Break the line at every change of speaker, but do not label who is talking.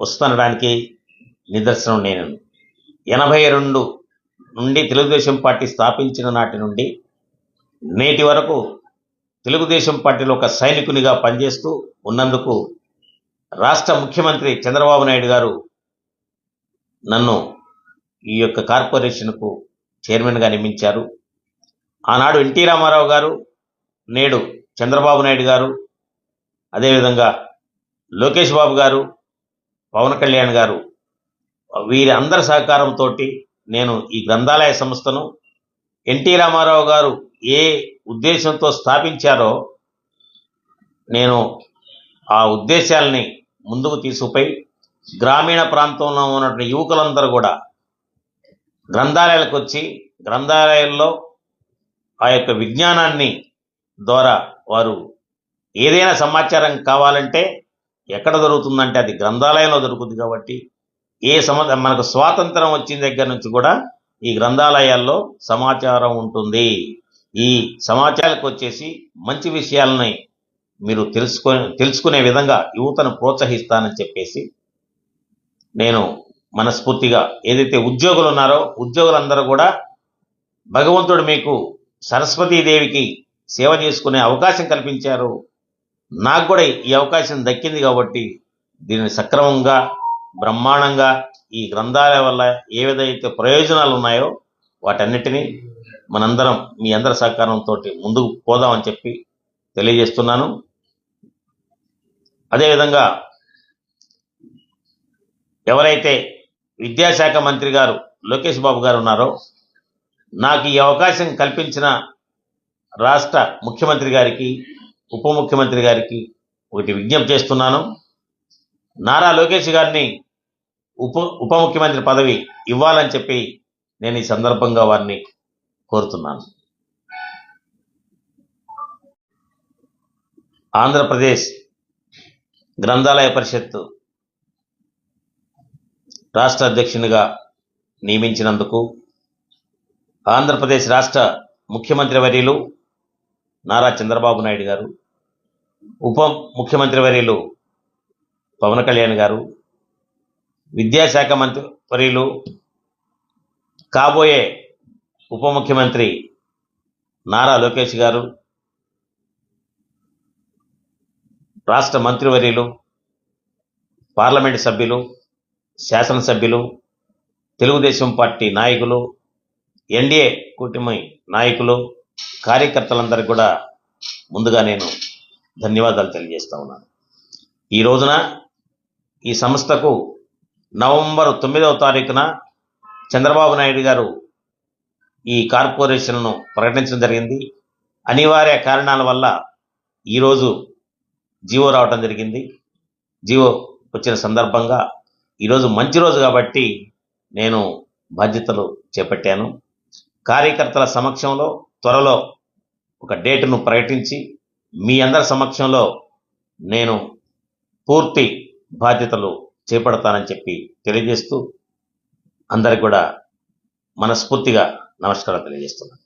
వస్తుండడానికి నిదర్శనం నేను. ఎనభై రెండు నుండి తెలుగుదేశం పార్టీ స్థాపించిన నాటి నుండి నేటి వరకు తెలుగుదేశం పార్టీలో ఒక సైనికునిగా పనిచేస్తూ ఉన్నందుకు రాష్ట్ర ముఖ్యమంత్రి చంద్రబాబు నాయుడు గారు నన్ను ఈ యొక్క కార్పొరేషన్కు చైర్మన్గా నియమించారు. ఆనాడు ఎన్టీ రామారావు గారు నేడు చంద్రబాబు నాయుడు గారు అదేవిధంగా లోకేష్ బాబు గారు పవన్ కళ్యాణ్ గారు వీరి అందరి సహకారంతో నేను ఈ గ్రంథాలయ సంస్థను ఎన్టీ రామారావు గారు ఏ ఉద్దేశంతో స్థాపించారో నేను ఆ ఉద్దేశాలని ముందుకు తీసుకుపోయి గ్రామీణ ప్రాంతంలో ఉన్నటువంటి యువకులందరూ కూడా గ్రంథాలయాలకు వచ్చి గ్రంథాలయాల్లో ఆ యొక్క విజ్ఞానాన్ని ద్వారా వారు ఏదైనా సమాచారం కావాలంటే ఎక్కడ దొరుకుతుందంటే అది గ్రంథాలయంలో దొరుకుతుంది కాబట్టి ఏ సమ మనకు స్వాతంత్రం వచ్చిన దగ్గర నుంచి కూడా ఈ గ్రంథాలయాల్లో సమాచారం ఉంటుంది. ఈ సమాచారాలకు వచ్చేసి మంచి విషయాలని మీరు తెలుసుకొని తెలుసుకునే విధంగా యువతను ప్రోత్సహిస్తానని చెప్పేసి నేను మనస్ఫూర్తిగా ఏదైతే ఉద్యోగులు ఉన్నారో ఉద్యోగులందరూ కూడా భగవంతుడు మీకు సరస్వతీదేవికి సేవ చేసుకునే అవకాశం కల్పించారు. నాకు కూడా ఈ అవకాశం దక్కింది కాబట్టి దీనిని సక్రమంగా బ్రహ్మాండంగా ఈ గ్రంథాల వల్ల ఏ విధైతే ప్రయోజనాలు ఉన్నాయో వాటన్నిటినీ మనందరం మీ అందరి సహకారంతో ముందుకు పోదామని చెప్పి తెలియజేస్తున్నాను. అదేవిధంగా ఎవరైతే విద్యాశాఖ మంత్రి గారు లోకేష్ బాబు గారు ఉన్నారో నాకు ఈ అవకాశం కల్పించిన రాష్ట్ర ముఖ్యమంత్రి గారికి ఉప ముఖ్యమంత్రి గారికి ఒకటి విజ్ఞప్తి చేస్తున్నాను. నారా లోకేష్ గారిని ఉప ఉప ముఖ్యమంత్రి పదవి ఇవ్వాలని చెప్పి నేను ఈ సందర్భంగా వారిని కోరుతున్నాను. ఆంధ్రప్రదేశ్ గ్రంథాలయ పరిషత్తు రాష్ట్ర అధ్యక్షునిగా నియమించినందుకు ఆంధ్రప్రదేశ్ రాష్ట్ర ముఖ్యమంత్రి వర్యులు నారా చంద్రబాబు నాయుడు గారు ఉప ముఖ్యమంత్రి వర్యులు పవన్ కళ్యాణ్ గారు విద్యాశాఖ మంత్రి వర్యులు కాబోయే ఉప ముఖ్యమంత్రి నారా లోకేష్ గారు రాష్ట్ర మంత్రివర్యులు పార్లమెంటు సభ్యులు శాసనసభ్యులు తెలుగుదేశం పార్టీ నాయకులు ఎన్డీఏ కూటమి నాయకులు కార్యకర్తలందరికీ కూడా ముందుగా నేను ధన్యవాదాలు తెలియజేస్తా ఉన్నాను. ఈ రోజున ఈ సంస్థకు నవంబర్ తొమ్మిదవ తారీఖున చంద్రబాబు నాయుడు గారు ఈ కార్పొరేషన్ను ప్రకటించడం జరిగింది. అనివార్య కారణాల వల్ల ఈరోజు జీవో రావటం జరిగింది. జీవో వచ్చిన సందర్భంగా ఈరోజు మంచి రోజు కాబట్టి నేను బాధ్యతలు చేపట్టాను. కార్యకర్తల సమక్షంలో త్వరలో ఒక డేటును ప్రకటించి మీ అందరి సమక్షంలో నేను పూర్తి బాధ్యతలు చేపడతానని చెప్పి తెలియజేస్తూ అందరికి కూడా మనస్ఫూర్తిగా నమస్కారం తెలియజేస్తున్నాను.